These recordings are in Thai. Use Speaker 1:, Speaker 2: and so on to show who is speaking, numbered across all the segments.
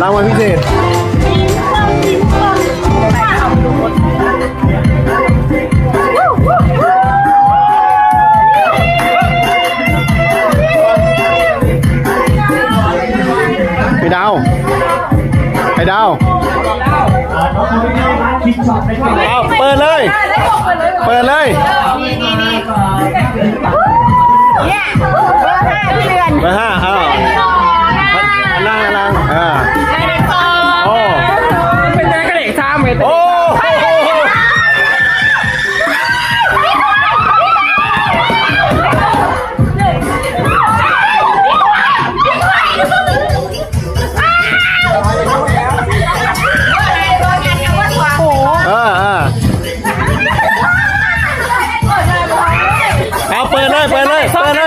Speaker 1: รางวัล
Speaker 2: พิเศ
Speaker 1: ษไปดาว
Speaker 2: ไป
Speaker 3: ดา
Speaker 1: วเอาเปิดเลย เปิดเลย นี่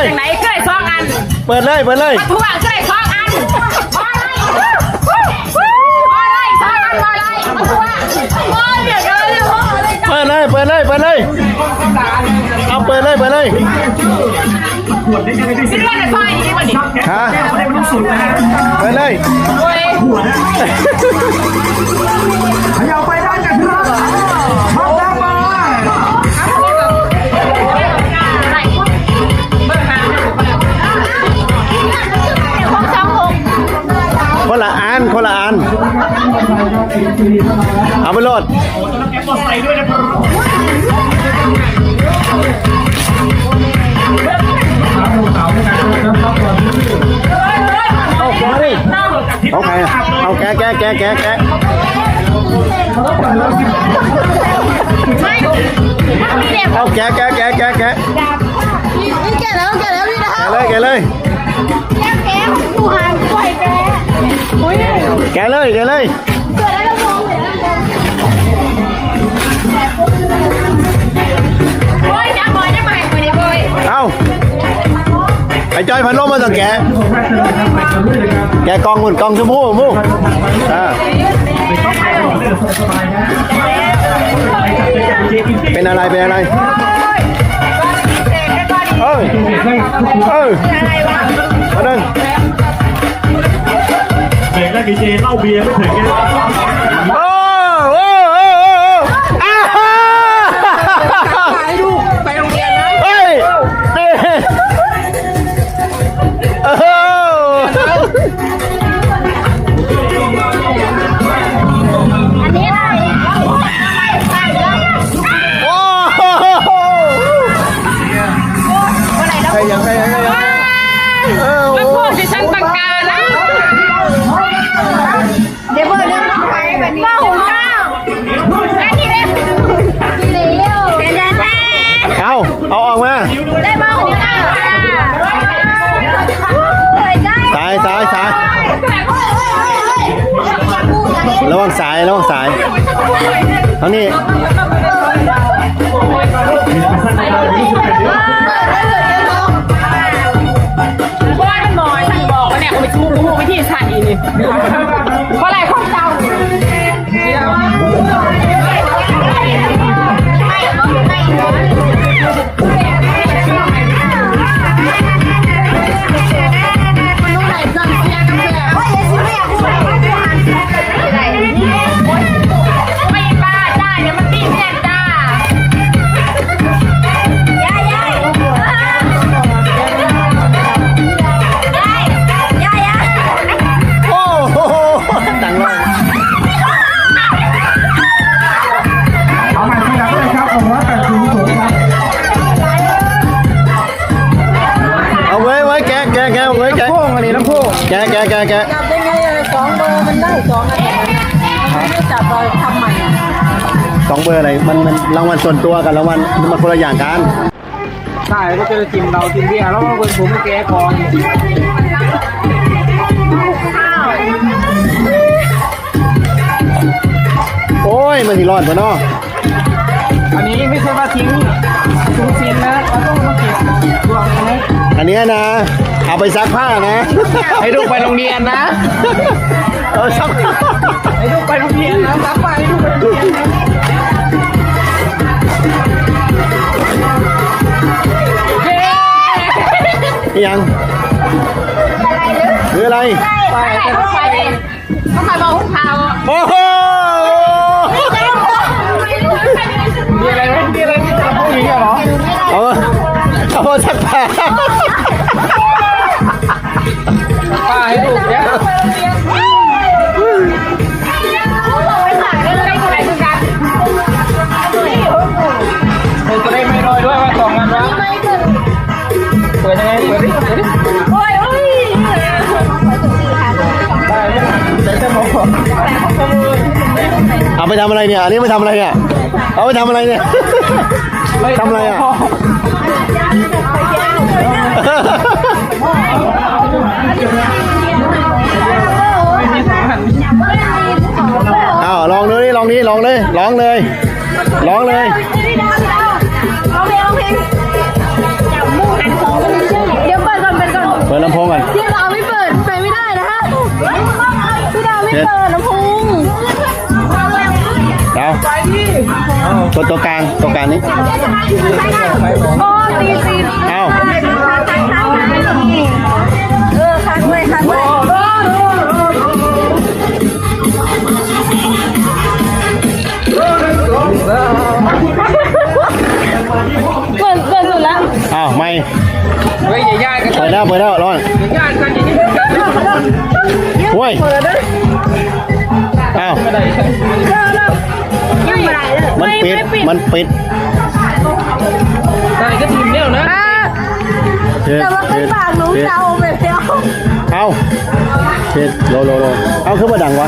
Speaker 1: เลย
Speaker 3: ซอง
Speaker 1: เปิด
Speaker 3: อั
Speaker 1: เล
Speaker 3: น
Speaker 1: ย
Speaker 3: จากไหนเคยซองอัน
Speaker 1: เปิดเลยเปิดเลย
Speaker 3: ทุกอย่างเคยซองอัน
Speaker 2: พอเลยสองอันพอเลยมาตัวพอเดี๋ยวกันเลยพอเลย
Speaker 1: เปิดเลยเปิดเลยเปิดเลยเอาเปิดเลยเปิดเลย
Speaker 3: ซิเรียนซอยอีกวันนี้
Speaker 1: ฮะเปิดเลย
Speaker 3: โอ้ย
Speaker 4: อย่าไปได้กันครับ
Speaker 1: เอาไปโหลดเอาแกะดิเอาใครอะเอาแกะแกะแกะแกะแกะ
Speaker 2: ไม่มีเด็ก
Speaker 1: เอาแกะแกะแกะแกะแกะ
Speaker 2: นี่แกแล้วแกแล้วพี่นะ
Speaker 1: แกะเลยแกะเลย
Speaker 2: แกแกผู้หานปล่อยแกโอ้ย
Speaker 1: แกะเลยแกะเลย
Speaker 2: เกิดอะไรมองเห็นแล้วโอยจอยจะมาคนนี้บอย
Speaker 1: เอาไอ้จอยพันลมมาต้องแกะแกะกองหุ่นกองชมพู่มู่อ่าเป็นอะไรเป็นอะไรเออเออมา
Speaker 4: เบรกแรก ดีเจเล่าเบียร์ไม่ถึงไง
Speaker 1: โสายระวังสายเท่านี้
Speaker 3: ว่ามันน้อยฉันบอกว่าเนี่ยเขาไปชูมูไปที่ฉันอีนี่เพราะอะไร แกะ
Speaker 1: แกะแกะแกะ
Speaker 5: จับได้ไงอะสองเบอร์มันได้สองอันแบบนั้นอะมันไม่จับเราทำใหม่อะ
Speaker 1: สองเบอร์อะไรมันมันรางวัลส่วนตัวกับรางวัลมันคนละอย่างกัน
Speaker 3: ใช่ก็จะจิมเราจิมเบียร์แล้วก็คนผมไม่แก้ก่อน
Speaker 1: โอ้ยมันสิรอดปะเนาะ
Speaker 3: อันนี้ไม่ใช่ว่าทิ้งทิ้งซินนะเราต้อง
Speaker 1: อันเนี้ยนะ เอาไปซักผ้านะ
Speaker 3: ให้ลูกไปโรงเรียนนะ
Speaker 1: เออซักผ้า
Speaker 3: ให้ลูกไปโรงเรียนนะรับไปให้ลูกไปโรงเรียนนะ
Speaker 1: นี่ยังหรืออะไร
Speaker 3: ไปแต่ต้องไปต้องไปมองหุ้นเท้า
Speaker 1: โอ้โห
Speaker 3: มีอะไรไหมมีอะไรที่จะพูดอย่างนี้เหรอ
Speaker 1: เอามาเอามาซักผ้า
Speaker 3: ป้า โอ้ยโอ้
Speaker 6: ย
Speaker 3: ได้ไหมใส่มอเอา
Speaker 1: ไปทำอะไรเนี่ย อันนี้ไปทำอะไรเนี่ย เอาไปทำอะไรเนี่ยทำอะไรอะเอาลองดูดิลองนี้ลองเลยลองเลยลองเลย
Speaker 2: ปิดก่อนเปิด
Speaker 1: ลำโพงก่อน
Speaker 2: พี่ดาวไม่เปิดไปไม่ได้นะฮะพี่ดาวไม่เปิดลำโพง
Speaker 1: เอาตัวตัวกลางตัวกลางนี้
Speaker 2: โอ้ตีตี
Speaker 1: เอา
Speaker 5: ปิดแล้ว
Speaker 1: เปิดแล้วร้อน
Speaker 3: ญาติกันอย่างนี้
Speaker 1: ห้วยเอา
Speaker 2: ยังไม่ได้เลย
Speaker 1: มันปิด มันปิด
Speaker 3: ใส่ก็ทีมเดียวนะ
Speaker 1: ปิด
Speaker 2: แต่ว่าเป็นปากหนู
Speaker 1: ปิด
Speaker 2: เดาไปแล้ว
Speaker 1: เอาปิดโลโลโลเอาขึ้นมาดังวะ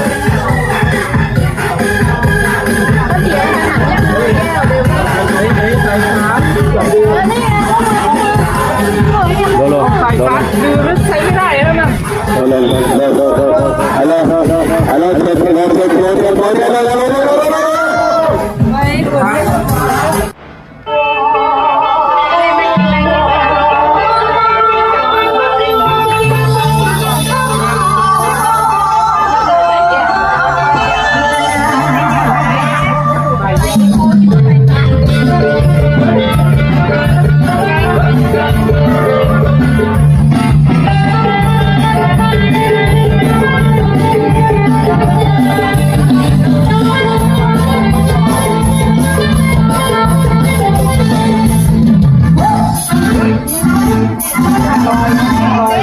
Speaker 1: Bye.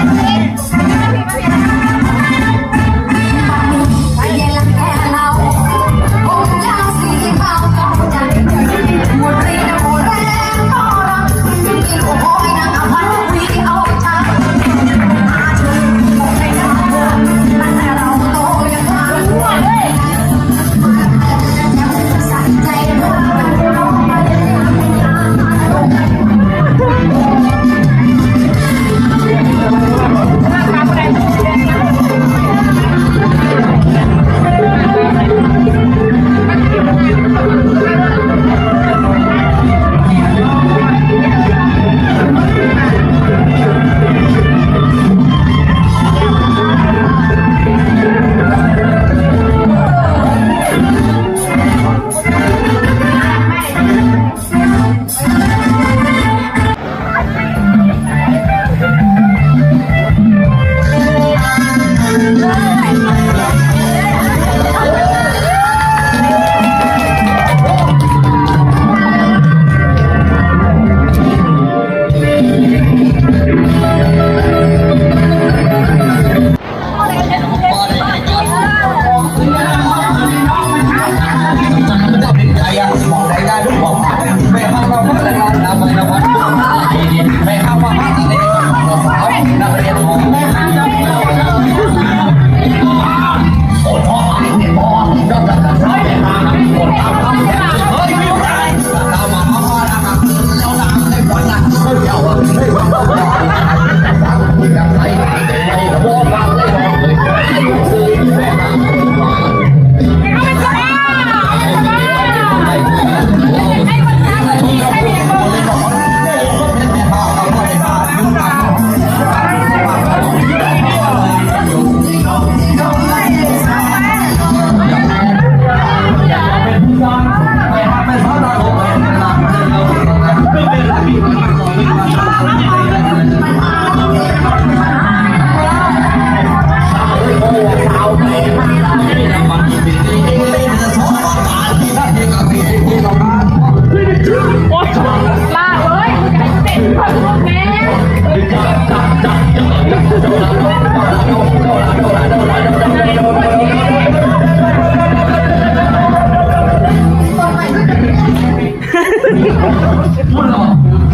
Speaker 2: 不
Speaker 1: 知道。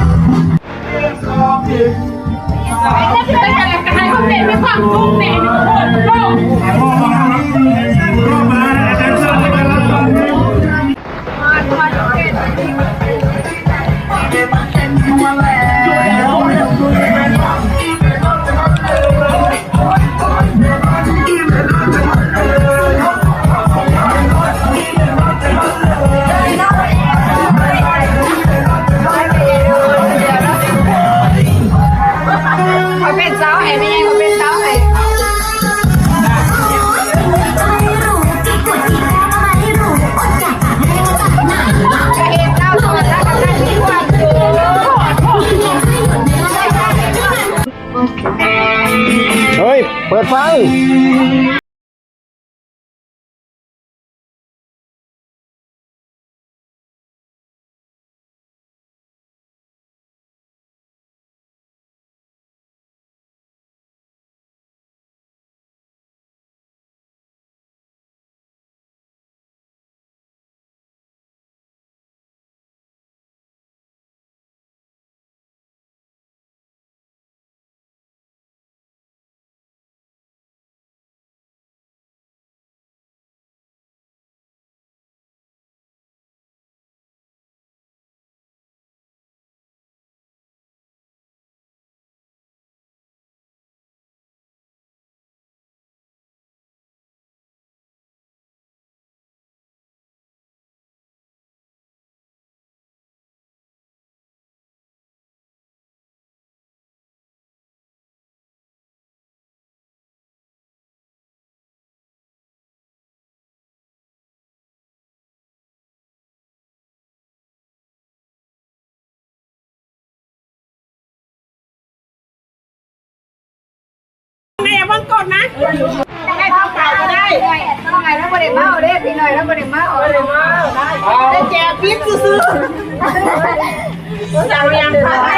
Speaker 3: แม่บังกดนะได้เท่าเก่าก็ได้
Speaker 2: ทำไมแล้วบ่ได้เมาเด้พี่หน่อยแล้วบ่ได้เมาบ่ได้เมา
Speaker 3: ได้แจกพิษซื้อๆอย่างอย่าง
Speaker 2: ไป
Speaker 3: ค่ะ
Speaker 2: ไปไป